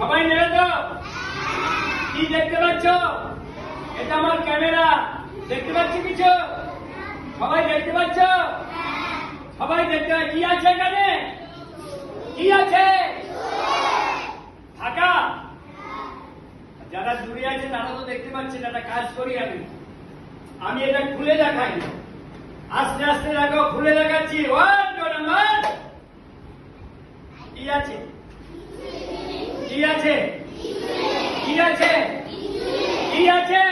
সবাই নেবে তো কি দেখতে পাচ্ছ? এটা আমার ক্যামেরা। দেখতে পাচ্ছ কিছু? সবাই দেখতে পাচ্ছ? সবাই দেখতে কি আছে এখানে? কি আছে? ফাঁকা? যারা দূরে আছে, তারা তো দেখতে পাচ্ছেন একটা কাজ করি আমি। আমি এটা খুলে দেখাই। আস্তে আস্তে দেখো, খুলে দেখাচ্ছি। ওয়ান টু নাম্বার কি আছে? কি আছে কি আছে কি আছে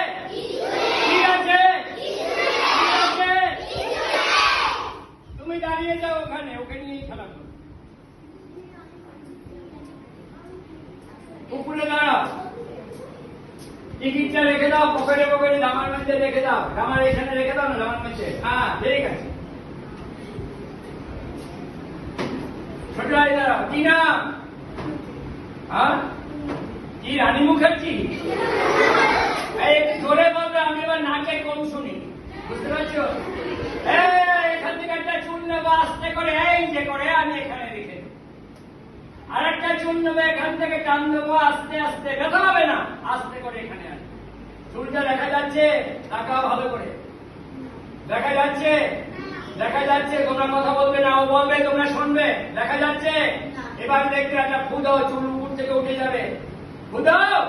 কি আছে কি আছে তুমি দাঁড়িয়ে যাও ওখানে ওকে নিয়েই খেলা করো উপরে দাঁড়াও টিকিটটা রেখে দাও পকেটে পকেটে জামার মধ্যে রেখে দাও জামার এখানে রেখে দাও না জামার মধ্যে হ্যাঁ ঠিক আছে ছোট ভাই দাঁড়াও কি নাম হ্যাঁ? কি রানী মুখার্জি? জোরে বলবে আমি এবার নাচে কম শুনি? বুঝতে পারছ? এখান থেকে একটা চুন নেব আস্তে করে এই যে করে আমি এখানে রেখে আর একটা চুন নেব এখান থেকে টান দেবো আস্তে আস্তে ব্যথা হবে না? আস্তে করে এখানে আন চুলটা দেখা যাচ্ছে তাকাও ভালো করে। দেখা যাচ্ছে? দেখা যাচ্ছে তোমরা কথা বলবে না ও বলবে তোমরা শুনবে। দেখা যাচ্ছে? এবার দেখবে একটা ফুদাও চুল থেকে উঠে যাবে। ফুদাও